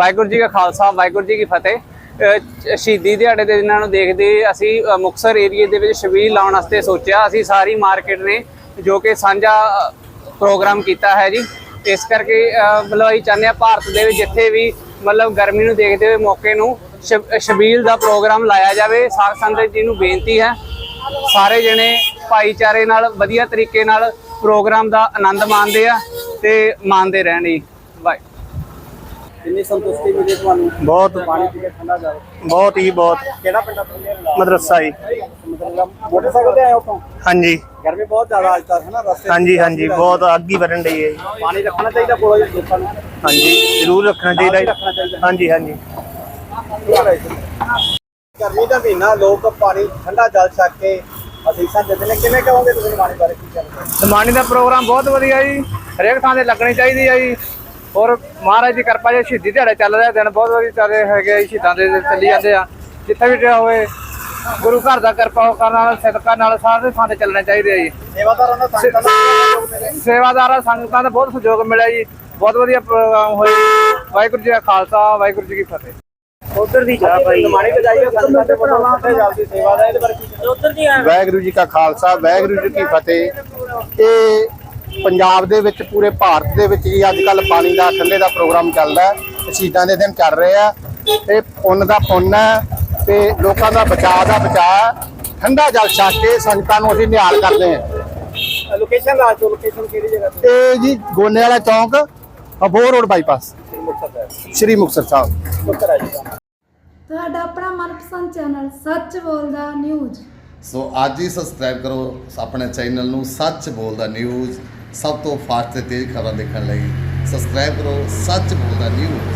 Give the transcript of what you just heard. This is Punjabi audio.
ਵਾਹਿਗੁਰੂ ਜੀ ਕਾ ਖਾਲਸਾ, ਵਾਹਿਗੁਰੂ ਜੀ ਕੀ ਫਤਿਹ। ਸ਼ਹੀਦੀ ਦਿਹਾੜੇ ਦੇ ਦਿਨਾਂ ਨੂੰ ਦੇਖਦੇ ਅਸੀਂ, ਅਹ, ਮੁਕਤਸਰ ਏਰੀਏ ਦੇ ਵਿੱਚ ਸ਼ਬੀਲ ਲਾਉਣ ਵਾਸਤੇ ਸੋਚਿਆ। ਅਸੀਂ ਸਾਰੀ ਮਾਰਕੀਟ ਨੇ ਜੋ ਕਿ ਸਾਂਝਾ ਪ੍ਰੋਗਰਾਮ ਕੀਤਾ ਹੈ ਜੀ। ਇਸ ਕਰਕੇ ਮਤਲਬ ਅਸੀਂ ਚਾਹੁੰਦੇ ਹਾਂ ਭਾਰਤ ਦੇ ਵਿੱਚ ਜਿੱਥੇ ਵੀ ਮਤਲਬ ਗਰਮੀ ਨੂੰ ਦੇਖਦੇ ਹੋਏ ਮੌਕੇ ਨੂੰ ਸ਼ਬੀਲ ਦਾ ਪ੍ਰੋਗਰਾਮ ਲਾਇਆ ਜਾਵੇ, ਸਾਧ ਸੰਗਤ ਜੀ ਨੂੰ ਬੇਨਤੀ ਹੈ, ਸਾਰੇ ਜਣੇ ਭਾਈਚਾਰੇ ਨਾਲ ਵਧੀਆ ਤਰੀਕੇ ਨਾਲ ਪ੍ਰੋਗਰਾਮ ਦਾ ਆਨੰਦ ਮਾਣਦੇ ਆ ਤੇ ਮਾਣਦੇ ਰਹਿਣ ਜੀ। ਬਾਏ ਕਿੰਨੀ ਸੰਤੁਸ਼ਟੀ ਮਿਲੀ ਤੁਹਾਨੂੰ? ਬਹੁਤ। ਪਾਣੀ ਪੀ ਕੇ ਠੰਡਾ ਜਾਓ ਬਹੁਤ ਹੀ ਬਹੁਤ। ਕਿਹੜਾ ਪਿੰਡ ਆ ਤੁਹਾਡਾ ਮਦਰਸਾ ਜੀ। ਮਤਲਬ ਮੋਟਰਸਾਈਕਲ ਤੇ ਆਏ ਹੋ ਤੋਂ ਹਾਂਜੀ। ਗਰਮੀ ਬਹੁਤ ਜ਼ਿਆਦਾ ਅੱਜ ਤੱਕ ਹੈ ਨਾ? ਰਸਤੇ ਹਾਂਜੀ ਹਾਂਜੀ ਬਹੁਤ ਅੱਗ ਹੀ ਵਰਨ ਡਈ ਹੈ ਜੀ। ਪਾਣੀ ਰੱਖਣਾ ਚਾਹੀਦਾ ਕੋਲ ਲੋਕਾਂ ਨੂੰ? ਹਾਂਜੀ ਜ਼ਰੂਰ ਰੱਖਣਾ ਚਾਹੀਦਾ। ਜੀ। ਰੱਖਣਾ ਚਾਹੀਦਾ। ਹਾਂਜੀ ਹਾਂਜੀ। ਗਰਮੀ ਦਾ ਮਹੀਨਾ ਲੋਕ ਪਾਣੀ ਠੰਡਾ ਜਲ ਛਕ ਕੇ ਅਸੀਸਾਂ ਦਿੰਦੇ ਨੇ। ਕਿਵੇਂ ਕਹੋਗੇ ਤੁਸੀਂ ਪਾਣੀ ਬਾਰੇ ਕੀ ਕਹਿੰਦੇ ਸਮਾਨੀ ਦਾ ਪ੍ਰੋਗਰਾਮ ਬਹੁਤ ਵਧੀਆ ਜੀ। ਹਰੇਕ ਥਾਂ ਤੇ ਲੱਗਣੀ ਚਾਹੀਦੀ ਹੈ ਜੀ। ਔਰ ਮਹਾਰਾਜ ਦੀ ਕਿਰਪਾ ਜੇ ਸ਼ਹੀਦੀ ਦਿਹਾੜੇ ਚੱਲ ਰਿਹਾ ਦਿਨ ਬਹੁਤ ਵਧੀਆ ਚੱਲ ਰਹੇ ਹੈਗੇ ਆ ਸ਼ਹੀਦਾਂ ਦੇ ਚੱਲੀ ਜਾਂਦੇ ਆ। ਜਿੱਥੇ ਵੀ ਜਾ ਹੋਵੇ ਗੁਰੂ ਘਰ ਦਾ ਕਿਰਪਾ ਕਰਨ ਨਾਲ ਸਦਕਾ ਨਾਲ ਸਾਰੇ ਥਾਂ ਤੇ ਚੱਲਣਾ ਚਾਹੀਦਾ ਜੀ। ਸੇਵਾਦਾਰਾਂ ਦਾ ਸੰਗਤਾਂ ਦਾ ਸੇਵਾਦਾਰਾਂ ਸੰਗਤਾਂ ਦਾ ਬਹੁਤ ਸਹਿਯੋਗ ਮਿਲਿਆ ਜੀ। ਬਹੁਤ ਵਧੀਆ ਪ੍ਰੋਗਰਾਮ ਹੋਇਆ। ਵਾਹਿਗੁਰੂ ਜੀ ਕਾ ਖਾਲਸਾ ਵਾਹਿਗੁਰੂ ਜੀ ਕੀ ਫਤਿਹ। ਉਧਰ ਦੀ ਜਾ ਭਾਈ। ਮਾਣੀ ਤੇ ਜਾਈਏ ਸੰਗਤਾਂ ਦੇ ਵੱਲੋਂ ਕਿੱਥੇ ਜਾਂਦੀ ਸੇਵਾ ਦਾ ਇਹਦੇ ਬਾਰੇ ਕੀ ਕਹਿੰਦੇ ਉਧਰ ਦੀ ਵਾਹਿਗੁਰੂ ਜੀ ਕਾ ਖਾਲਸਾ ਵਾਹਿਗੁਰੂ ਜੀ ਕੀ ਫਤਿਹ। ਇਹ ਪੰਜਾਬ ਦੇ ਵਿੱਚ ਪੂਰੇ ਭਾਰਤ ਦੇ ਵਿੱਚ ਹੀ ਅੱਜ ਕੱਲ ਪਾਣੀ ਦਾ ਠੰਡੇ ਦਾ ਪ੍ਰੋਗਰਾਮ ਚੱਲਦਾ ਹੈ। ਤੇ ਸ਼ਹੀਦਾਂ ਦੇ ਦਿਨ ਚੱਲ ਰਹੇ ਆ ਤੇ ਪੁੰਨ ਦਾ ਪੁੰਨ ਹੈ ਤੇ ਲੋਕਾਂ ਦਾ ਬਚਾਅ ਦਾ ਬਚਾਅ ਹੈ। ਠੰਡਾ ਜਲ ਛਕ ਕੇ ਸੰਗਤਾਂ ਨੂੰ ਅਸੀਂ ਨਿਹਾਲ ਕਰਦੇ ਹਾਂ। ਲੋਕੇਸ਼ਨ ਦੱਸ ਦਿਓ ਲੋਕੇਸ਼ਨ ਕਿਹੜੀ ਜਗ੍ਹਾ ਤੇ? ਇਹ ਜੀ ਗੋਨੇ ਵਾਲਾ ਚੌਂਕ ਅਬੋਰ ਰੋਡ ਬਾਈਪਾਸ। ਸ਼੍ਰੀ ਮੁਕਤਸਰ ਸਾਹਿਬ। ਆ ਜੀ। ਤੁਹਾਡਾ ਆਪਣਾ ਮਨਪਸੰਦ ਚੈਨਲ ਸੱਚ ਬੋਲਦਾ ਨਿਊਜ਼। ਸੋ ਅੱਜ ਹੀ ਸਬਸਕ੍ਰਾਈਬ ਕਰੋ ਆਪਣੇ ਚੈਨਲ ਨੂੰ ਸੱਚ ਬੋਲਦਾ ਨਿਊਜ਼। ਸਭ ਤੋਂ ਫਾਸਟ ਤੇ ਤੇਜ਼ ਖਬਰਾਂ ਦੇਖਣ ਲਈ ਸਬਸਕ੍ਰਾਈਬ ਕਰੋ ਸੱਚ ਬੋਲਦਾ ਨਿਊਜ਼